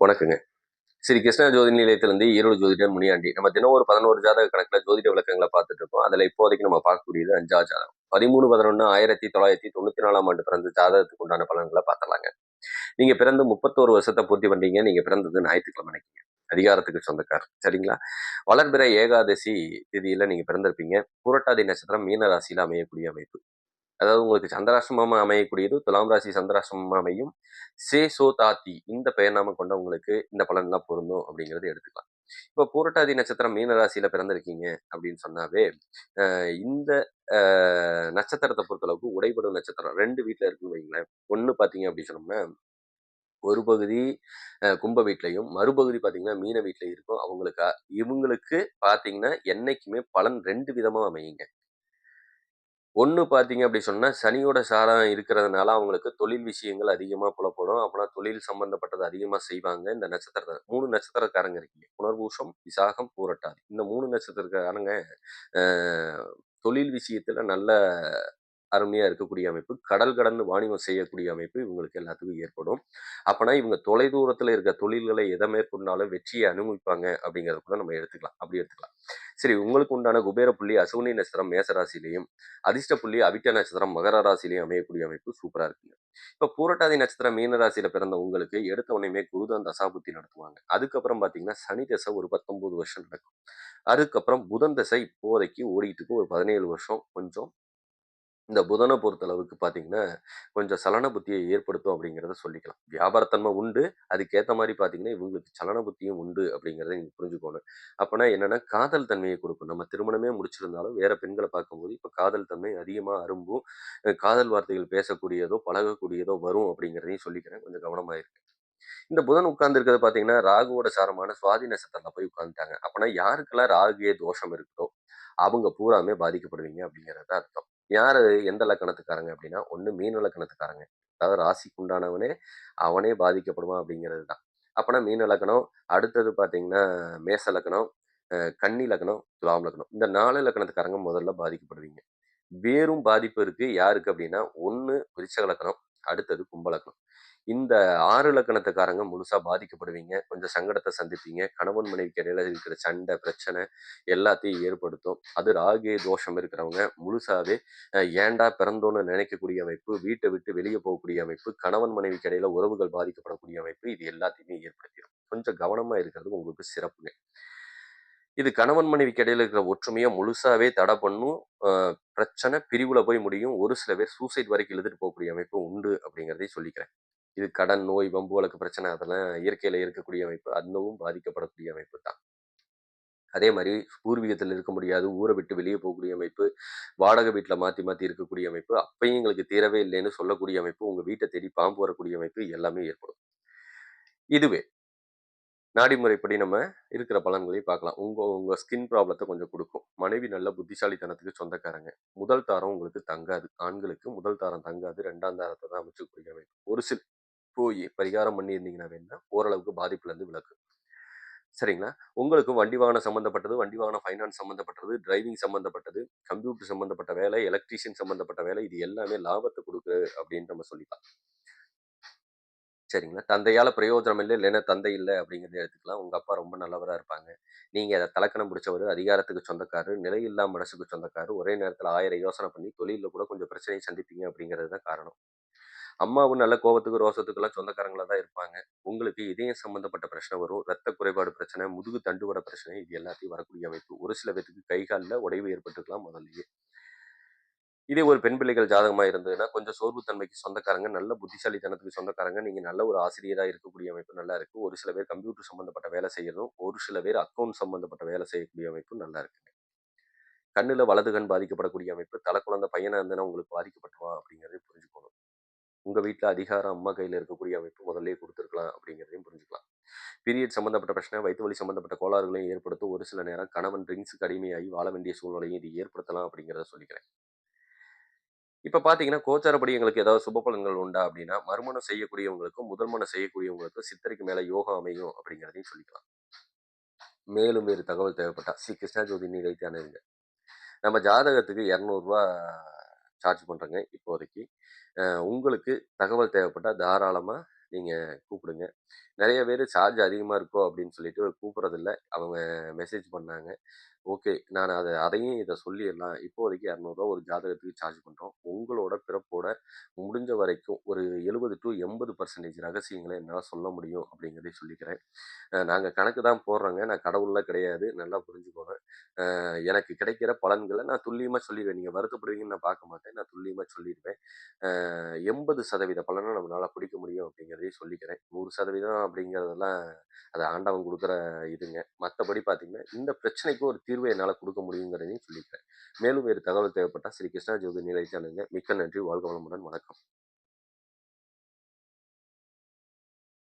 வணக்கங்க. ஸ்ரீ கிருஷ்ணா ஜோதி நிலையத்திலிருந்து ஈரோடு ஜோதிடர் முனியாண்டி. நம்ம தினம் ஒரு பதினோரு ஜாதக கணக்கில் ஜோதிட விளக்கங்களை பார்த்துட்டு இருக்கோம். அதில் இப்போதைக்கு நம்ம பார்க்கக்கூடியது அஞ்சா ஜாதகம். பதிமூணு பதினொன்று ஆயிரத்தி தொள்ளாயிரத்தி தொண்ணூற்றி நாலாம் ஆண்டு பிறந்த ஜாதகத்துக்கு உண்டான பலன்களை பார்த்துலாங்க நீங்கள் பிறந்து முப்பத்தோரு வருஷத்தை பூர்த்தி பண்ணீங்க நீங்கள் பிறந்தது ஞாயிற்றுக்கிழமை நினைக்கிங்க அதிகாரத்துக்கு சொந்தக்கார் சரிங்களா? வளர்பிற ஏகாதசி திதியில் நீங்க பிறந்திருப்பீங்க. புரட்டாதி நட்சத்திரம் மீனராசியில் அமையக்கூடிய அமைப்பு. அதாவது உங்களுக்கு சந்திராசிரமமா அமையக்கூடியது துலாம் ராசி சந்திராசிரமமா அமையும். சே சோ தாத்தி இந்த பெயர் நாம கொண்டவங்களுக்கு இந்த பலன்லாம் பொருந்தும் அப்படிங்கிறத எடுத்துக்கலாம். இப்போ பூரட்டாதி நட்சத்திரம் மீன ராசியில பிறந்திருக்கீங்க அப்படின்னு சொன்னாவே இந்த நட்சத்திரத்தை பொறுத்தளவுக்கு உடைபடும் நட்சத்திரம் ரெண்டு வீட்டில் இருக்குன்னு வைங்களேன் ஒன்று பார்த்தீங்க அப்படின்னு சொன்னோம்னா ஒரு பகுதி கும்ப வீட்லையும் மறுபகுதி பார்த்தீங்கன்னா மீன வீட்டிலையும் இருக்கும். அவங்களுக்கு இவங்களுக்கு பார்த்தீங்கன்னா என்னைக்குமே பலன் ரெண்டு விதமாக அமையுங்க. ஒன்று பார்த்தீங்க அப்படி சொன்னால் சனியோட சாரம் இருக்கிறதுனால அவங்களுக்கு தொழில் விஷயங்கள் அதிகமாக புலப்படும். அப்போனா தொழில் சம்பந்தப்பட்டது அதிகமாக செய்வாங்க. இந்த நட்சத்திரத்தை மூணு நட்சத்திரக்காரங்க இருக்கீங்க. புனர்பூஷம் விசாகம் பூரட்டாதி. இந்த மூணு நட்சத்திரக்காரங்க தொழில் விஷயத்தில் நல்ல அருமையாக இருக்கக்கூடிய அமைப்பு. கடல் கடந்து வாணிபம் செய்யக்கூடிய அமைப்பு இவங்களுக்கு எல்லாத்துக்கும் ஏற்படும். அப்போனா இவங்க தொலைதூரத்தில் இருக்க தொழில்களை எதை மேற்கொண்டாலும் வெற்றியை அனுபவிப்பாங்க அப்படிங்கிறத கூட நம்ம எடுத்துக்கலாம். அப்படி எடுத்துக்கலாம். சரி உங்களுக்கு உண்டான குபேர புள்ளி அசுவினி நட்சத்திரம் மேசராசிலையும் அதிர்ஷ்ட புள்ளி அவிட்ட நட்சத்திரம் மகர ராசிலையும் அமையக்கூடிய அமைப்பு சூப்பரா இருக்குங்க. இப்ப பூரட்டாதி நட்சத்திரம் மீனராசியில் பிறந்த உங்களுக்கு எடுத்த உடனே குருதான் தசாபுத்தி நடத்துவாங்க. அதுக்கப்புறம் பாத்தீங்கன்னா சனி தசை ஒரு பத்தொன்பது வருஷம் நடக்கும். அதுக்கப்புறம் புதன் தசை இப்போதைக்கு ஓடிக்கிட்டு ஒரு பதினேழு வருஷம் கொஞ்சம் இந்த புதனை பொறுத்தளவுக்கு பார்த்தீங்கன்னா கொஞ்சம் சலன புத்தியை ஏற்படுத்தும் அப்படிங்கிறத சொல்லிக்கலாம். வியாபாரத்தன்மை உண்டு. அதுக்கேற்ற மாதிரி பார்த்தீங்கன்னா இவங்களுக்கு சலன புத்தியும் உண்டு அப்படிங்கிறத நீங்கள் புரிஞ்சுக்கணும். அப்போனா என்னென்னா காதல் தன்மையை கொடுக்கும். நம்ம திருமணமே முடிச்சிருந்தாலும் வேற பெண்களை பார்க்கும்போது இப்போ காதல் தன்மை அதிகமாக அரும்பும் காதல் வார்த்தைகள் பேசக்கூடியதோ பழகக்கூடியதோ வரும் அப்படிங்கிறதையும் சொல்லிக்கிறேன். கொஞ்சம் கவனமாக இருக்கு இந்த புதன் உட்கார்ந்து இருக்கிறது பார்த்தீங்கன்னா ராகுவோட சாரமான சுவாதி நட்சத்திரத்தில் போய் உட்காந்துட்டாங்க அப்போனா யாருக்கெல்லாம் ராகுவே தோஷம் இருக்குதோ அவங்க பூராமே பாதிக்கப்படுவீங்க அப்படிங்கிறது அர்த்தம். யார் எந்த லக்கணத்துக்காரங்க அப்படின்னா ஒன்று மீன லக்கணத்துக்காரங்க. அதாவது ராசிக்கு உண்டானவனே அவனே பாதிக்கப்படுவான் அப்படிங்கிறது தான். அப்போனா மீன லக்கணம் அடுத்தது பார்த்தீங்கன்னா மேச லக்கணம் கன்னி லக்கணம் துலாம் லக்கணம். இந்த நாலு லக்கணத்துக்காரங்க முதல்ல பாதிக்கப்படுவீங்க. வேறும் பாதிப்பு இருக்குது யாருக்கு அப்படின்னா ஒன்று விருச்சக லக்கணம் அடுத்தது கும்பலக்கணம் இந்த ஆறு இலக்கணத்துக்காரங்க முழுசா பாதிக்கப்படுவீங்க. கொஞ்சம் சங்கடத்தை சந்திப்பீங்க. கணவன் மனைவிக்கு இடையில இருக்கிற சண்டை பிரச்சனை எல்லாத்தையும் ஏற்படுத்தும். அது ராகே தோஷம் இருக்கிறவங்க முழுசாவே ஏண்டா ஏன்டா பிறந்தோன்னு நினைக்கக்கூடிய அமைப்பு வீட்டை விட்டு வெளியே போகக்கூடிய அமைப்பு கணவன் மனைவிக்கு இடையில உறவுகள் பாதிக்கப்படக்கூடிய அமைப்பு இது எல்லாத்தையுமே ஏற்படுத்திடும். கொஞ்சம் கவனமா இருக்கிறது உங்களுக்கு சிறப்புங்க. இது கணவன் மனைவிக்கு இடையில இருக்கிற ஒற்றுமையை முழுசாவே தடை பண்ணும். பிரச்சனை பிரிவுல போய் முடியும். ஒரு சில பேர் சூசைட் வரைக்கும் இழுத்துட்டு போகக்கூடிய அமைப்பு உண்டு அப்படிங்கிறதையும் சொல்லிக்கிறேன். இது கடன் நோய் வம்பு வழக்கு பிரச்சனை அதெல்லாம் இயற்கையில இருக்கக்கூடிய அமைப்பு. அதுவும் பாதிக்கப்படக்கூடிய அமைப்பு தான். அதே மாதிரி பூர்வீகத்தில் இருக்க முடியாது ஊரை விட்டு வெளியே போகக்கூடிய அமைப்பு வாடகை வீட்டில் மாற்றி மாற்றி இருக்கக்கூடிய அமைப்பு அப்பயும் எங்களுக்கு தீரவே இல்லைன்னு சொல்லக்கூடிய அமைப்பு உங்கள் வீட்டை தேடி பாம்பு வரக்கூடிய அமைப்பு எல்லாமே ஏற்படும். இதுவே நாடி முறைப்படி நம்ம இருக்கிற பலன்களையும் பார்க்கலாம். உங்க உங்க ஸ்கின் ப்ராப்ளத்தை கொஞ்சம் கொடுக்கும். மனைவி நல்ல புத்திசாலித்தனத்துக்கு சொந்தக்காரங்க. முதல் தாரம் உங்களுக்கு தங்காது. ஆண்களுக்கு முதல் தாரம் தங்காது. ரெண்டாம் தாரத்தை தான் அமைச்சுக்கூடிய அமைப்பு. ஒரு சில போய் பரிகாரம் பண்ணியிருந்தீங்கன்னா வேணா ஓரளவுக்கு பாதிப்புல இருந்து சரிங்களா? உங்களுக்கு வண்டி வாகனம் சம்மந்தப்பட்டது வண்டி வாகனம் ஃபைனான்ஸ் சம்மந்தப்பட்டது டிரைவிங் சம்மந்தப்பட்டது கம்ப்யூட்டர் சம்மந்தப்பட்ட வேலை எலக்ட்ரீஷியன் சம்மந்தப்பட்ட வேலை இது எல்லாமே லாபத்தை கொடுக்குது அப்படின்னு நம்ம சொல்லிக்கலாம். சரிங்களா? தந்தையால் பிரயோஜனம் இல்லை இல்லைன்னா தந்தை இல்லை அப்படிங்கிறத எடுத்துக்கலாம். உங்கள் அப்பா ரொம்ப நல்லவராக இருப்பாங்க. நீங்கள் அதை தலக்கணம் பிடிச்சவர் அதிகாரத்துக்கு சொந்தக்காரு நிலையில்லா மனசுக்கு சொந்தக்காரு ஒரே நேரத்தில் ஆயிரம் யோசனை பண்ணி தொழிலில் கூட கொஞ்சம் பிரச்சனையை சந்திப்பீங்க அப்படிங்கிறது தான் காரணம். அம்மாவும் நல்ல கோபத்துக்கு ரோசத்துக்கெல்லாம் சொந்தக்காரங்களா தான் இருப்பாங்க. உங்களுக்கு இதயம் சம்பந்தப்பட்ட பிரச்சனை வரும் ரத்த குறைபாடு பிரச்சனை முதுகு தண்டுவட பிரச்சனை இது எல்லாத்தையும் வரக்கூடிய அமைப்பு. ஒரு சில பேத்துக்கு கை காலில் உடைவு ஏற்பட்டுக்கலாம் முதல்லயே. இதே ஒரு பெண் பிள்ளைகள் ஜாதகமாக இருந்ததுன்னா கொஞ்சம் சோர்வுத்தன்மைக்கு சொந்தக்காரங்க நல்ல புத்திசாலித்தனத்துக்கு சொந்தக்காரங்க நீங்கள் நல்ல ஒரு ஆசிரியராக இருக்கக்கூடிய அமைப்பு நல்லா இருக்கு. ஒரு சில பேர் கம்ப்யூட்டர் சம்மந்தப்பட்ட வேலை செய்யறதும் ஒரு சில பேர் அக்கௌண்ட் சம்மந்தப்பட்ட வேலை செய்யக்கூடிய அமைப்பு நல்லா இருக்குங்க. கண்ணில் வலது கண் பாதிக்கப்படக்கூடிய அமைப்பு தலை குழந்தை பையனாக இருந்ததுன்னா உங்களுக்கு பாதிக்கப்பட்டுருவான் அப்படிங்கறதையும் புரிஞ்சுக்கணும். உங்கள் வீட்டில் அதிகாரம் அம்மா கையில் இருக்கக்கூடிய அமைப்பு முதல்ல கொடுத்துருக்கலாம் அப்படிங்கிறதையும் புரிஞ்சுக்கலாம். பீரியட் சம்மந்தப்பட்ட பிரச்சனை வயிற்று வலி சம்மந்தப்பட்ட கோளாறுகளையும் ஏற்படுத்தும் ஒரு சில நேரம் கணவன் ட்ரிங்க்ஸுக்கு அடிமையாகி வாழ வேண்டிய சூழ்நிலையும் இது ஏற்படுத்தலாம் அப்படிங்கிறத சொல்லிக்கிறேன். இப்போ பார்த்தீங்கன்னா கோச்சாரப்படி எங்களுக்கு ஏதாவது சுப பலன்கள் உண்டா அப்படின்னா மறுமணம் செய்யக்கூடியவங்களுக்கும் முதல் மனம் செய்யக்கூடியவங்களுக்கும் சித்தரைக்கு மேலே யோகம் அமையும் அப்படிங்கிறதையும் சொல்லிக்கலாம். மேலும் வேறு தகவல் தேவைப்பட்டா ஸ்ரீ கிருஷ்ணா ஜோதி நிலைத்து அணுகுங்க. நம்ம ஜாதகத்துக்கு இரநூறுவா சார்ஜ் பண்ணுறேங்க இப்போதைக்கு. உங்களுக்கு தகவல் தேவைப்பட்டால் தாராளமாக நீங்கள் கூப்பிடுங்க. நிறைய பேர் சார்ஜ் அதிகமாக இருக்கோ அப்படின்னு சொல்லிட்டு கூப்பிட்றதில்ல. அவங்க மெசேஜ் பண்ணாங்க. ஓகே நான் அதை அதையும் இதை சொல்லிடலாம். இப்போதைக்கு இரநூறுவா ஒரு ஜாதகத்துக்கு சார்ஜ் பண்ணுறோம் உங்களோட பிறப்போட முடிஞ்ச வரைக்கும் ஒரு எழுபது டு எண்பது பர்சன்டேஜ் ரகசியங்களை என்னால் சொல்ல முடியும் அப்படிங்கிறதே சொல்லிக்கிறேன். நாங்கள் கணக்கு தான் போடுறோங்க. நான் கடவுள்லாம் கிடையாது. நல்லா புரிஞ்சுக்கோங்க. எனக்கு கிடைக்கிற பலன்களை நான் துல்லியமாக சொல்லிடுவேன். நீங்கள் வருத்தப்படுவீங்கன்னு நான் பார்க்க மாட்டேன். நான் துல்லியமாக சொல்லிடுவேன். எண்பது சதவீத பலனை நம்மளால் பிடிக்க முடியும் அப்படிங்கிறதையும் சொல்லிக்கிறேன். நூறு சதவீதம் அப்படிங்கிறதெல்லாம் அது ஆண்டவன் கொடுக்குற இதுங்க. மற்றபடி பார்த்தீங்கன்னா இந்த பிரச்சனைக்கு ஒரு தீர்வை என்னால் கொடுக்க முடியுங்கிறதையும் சொல்லிக்கிறேன். மேலும் வேறு தகவல் தேவைப்பட்டால் ஸ்ரீ கிருஷ்ணா ஜோதி நிலைச்சானுங்க மிக்க நன்றி வாழ்க வளமுடன் வணக்கம்.